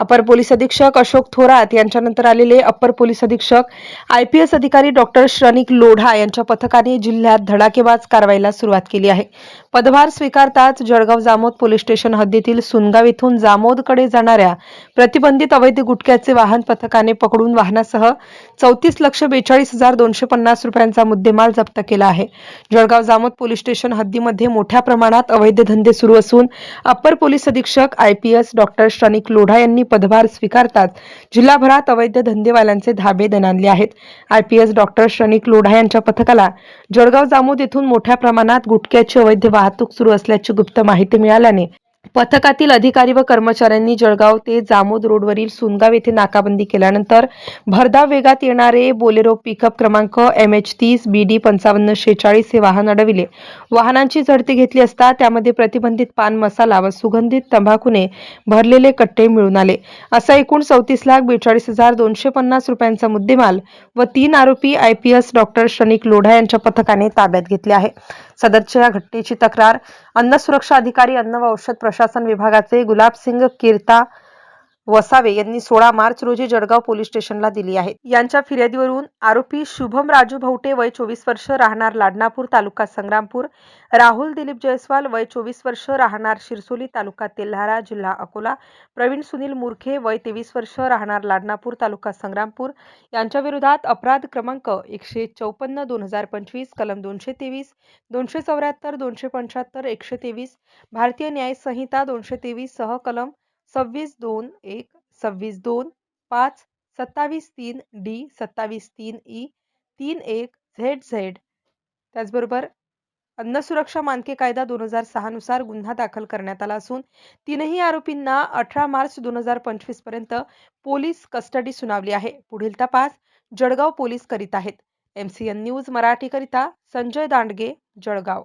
अपर police अधीक्षक अशोक थोरात यांच्यानंतर आलेले अपर पोलीस अधीक्षक आय पी एस अधिकारी डॉक्टर श्रनिक लोढा यांच्या पथकाने जिल्ह्यात धडाकेबाज कारवाईला सुरुवात केली आहे. पदभार स्वीकारताच जळगाव जामोद पोलीस स्टेशन हद्दीतील सुनगाव येथून जामोदकडे जाणाऱ्या प्रतिबंधित अवैध गुटख्याचे वाहन पथकाने पकडून वाहनासह चौतीस लक्ष बेचाळीस हजार दोनशे पन्नास रुपयांचा मुद्देमाल जप्त केला आहे. जळगाव जामोद पोलीस स्टेशन हद्दीमध्ये मोठ्या प्रमाणात अवैध धंदे सुरू असून अप्पर पोलीस अधीक्षक I P S doctor Shranik Lodha यांनी पदभार स्वीकारताच जिल्हाभरात अवैध धंदेवाल्यांचे धाबे दणानले आहेत. I P S doctor Shanik Lodha यांच्या पथकाला जळगाव जामोद येथून मोठ्या प्रमाणात गुटख्याची अवैध वाहतूक सुरू असल्याची गुप्त माहिती मिळाल्याने पथकातील अधिकारी व कर्मचाऱ्यांनी जळगाव ते जामोद रोडवरील सुनगाव येथे नाकाबंदी केल्यानंतर भरधाव वेगात येणारे बोलेरो पिकअप क्रमांक एम एच तीस बी डी पंचावन्न शेचाळीस हे वाहन अडविले. वाहनांची झडती घेतली असता त्यामध्ये प्रतिबंधित पान मसाला व सुगंधित तंबाखूने भरलेले कट्टे मिळून आले. असा एकूण चौतीस लाख बेचाळीस हजार दोनशे पन्नास रुपयांचा मुद्देमाल व तीन आरोपी I P S doctor Shanik Lodha यांच्या पथकाने ताब्यात घेतले आहे. सदरच्या या घटनेची तक्रार अन्न सुरक्षा अधिकारी अन्न व औषध प्रशासन विभागाचे गुलाबसिंग कीर्ता वसावे यांनी सोळा मार्च रोजी जळगाव पोलीस स्टेशनला दिली आहे. यांच्या फिर्यादीवरून आरोपी शुभम राजू भवटे वय चोवीस वर्ष राहणार लाडनापूर तालुका संग्रामपूर राहुल दिलीप जयस्वाल वय चोवीस वर्ष राहणार शिरसोली तालुका तेल्हारा जिल्हा अकोला प्रवीण सुनील मुरखे वय तेवीस वर्ष राहणार लाडनापूर तालुका संग्रामपूर. यांच्या विरोधात अपराध क्रमांक एकशे चौपन्न दोन हजार पंचवीस कलम दोनशे तेवीस दोनशे चौऱ्याहत्तर दोनशे पंच्याहत्तर एकशे तेवीस भारतीय न्याय संहिता दोनशे तेवीस सह कलम सव्वीस दोन एक सव्वीस दोन पाच सत्तावीस तीन डी सत्तावीस तीन ई तीन एक झेड झेड. त्याचबरोबर अन्न सुरक्षा मानके कायदा दोन हजार सहानुसार गुन्हा दाखल करण्यात आला असून तीनही आरोपींना अठरा मार्च दोन हजार पंचवीसपर्यंत पोलीस कस्टडी सुनावली आहे. पुढील तपास जळगाव पोलीस करीत आहेत. एम सी एन न्यूज मराठीकरिता संजय दांडगे जळगाव.